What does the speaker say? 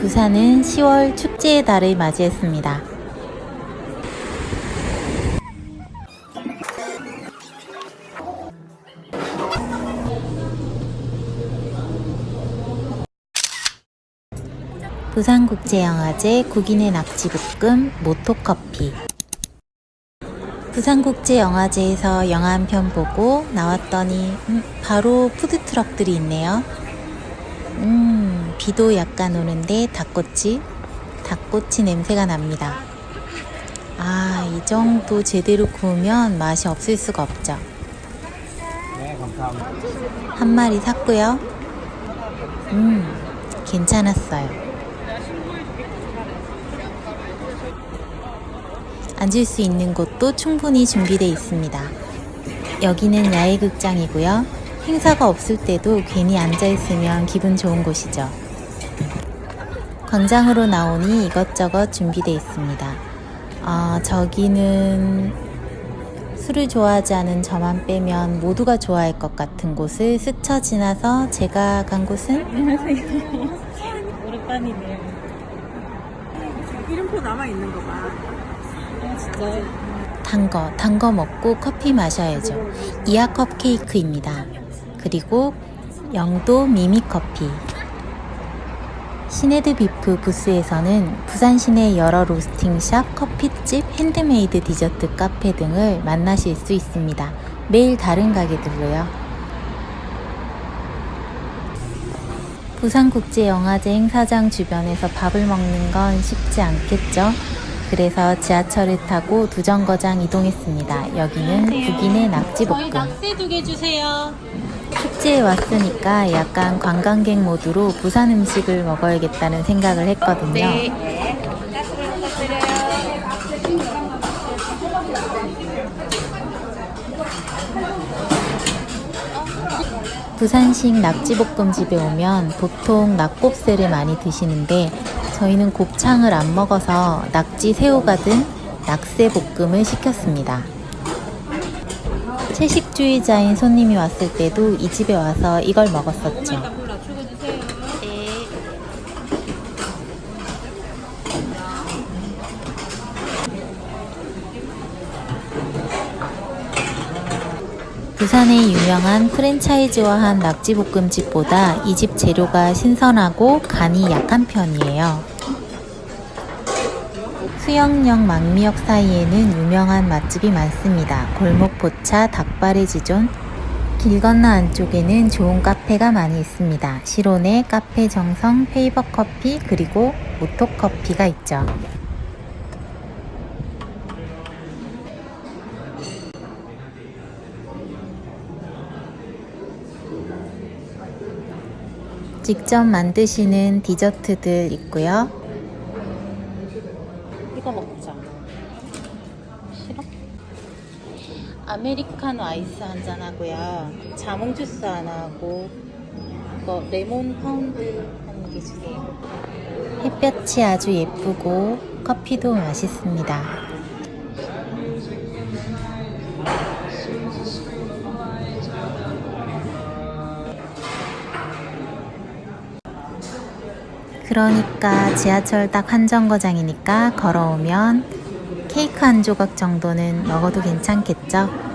부산은 10월 축제의 달을 맞이했습니다. 부산국제영화제 국인의 낙지볶음 모토커피 부산국제영화제에서 영화 한 편 보고 나왔더니 음, 바로 푸드트럭들이 있네요. 음, 비도 약간 오는데 닭꼬치, 닭꼬치 냄새가 납니다. 아, 이 정도 제대로 구우면 맛이 없을 수가 없죠. 네, 감사합니다. 한 마리 샀고요. 음, 괜찮았어요. 앉을 수 있는 곳도 충분히 준비되어 있습니다. 여기는 야외극장이고요. 행사가 없을 때도 괜히 앉아있으면 기분 좋은 곳이죠. 광장으로 나오니 이것저것 준비되어 있습니다. 아, 저기는 술을 좋아하지 않은 저만 빼면 모두가 좋아할 것 같은 곳을 스쳐 지나서 제가 간 곳은 오랜만이네요. 이름표 남아 있는 거 봐. 아 진짜. 단 거, 단 거 먹고 커피 마셔야죠. 이하 컵 케이크입니다. 그리고 영도 미미 커피. 시네드 비프 부스에서는 부산 시내 여러 로스팅샵, 커피집, 핸드메이드 디저트 카페 등을 만나실 수 있습니다. 매일 다른 가게들로요. 부산국제영화제 행사장 주변에서 밥을 먹는 건 쉽지 않겠죠? 그래서 지하철을 타고 두 정거장 이동했습니다. 여기는 국인의 낙지볶음. 낙새 두개 주세요. 축제에 왔으니까 약간 관광객 모드로 부산 음식을 먹어야겠다는 생각을 했거든요. 네. 부산식 낙지볶음집에 오면 보통 낙곱새를 많이 드시는데 저희는 곱창을 안 먹어서 낙지 새우가 든 낙새볶음을 시켰습니다. 채식주의자인 손님이 왔을 때도 이 집에 와서 이걸 먹었었죠. 부산의 유명한 프랜차이즈화한 낙지볶음집보다 이 집 재료가 신선하고 간이 약한 편이에요. 수영역 망미역 사이에는 유명한 맛집이 많습니다. 골목 포차, 닭발의 지존, 길 건너 안쪽에는 좋은 카페가 많이 있습니다. 시론의 카페 정성, 페이버 커피, 그리고 모토 커피가 있죠. 직접 만드시는 디저트들 있고요. 이거 먹자. 싫어? 아메리카노 아이스 한잔 하고요. 자몽 주스 하나 하고 이거 레몬 파운드 한 개 주세요. 햇볕이 아주 예쁘고 커피도 맛있습니다. 그러니까 지하철 딱 한 정거장이니까 걸어오면 케이크 한 조각 정도는 먹어도 괜찮겠죠?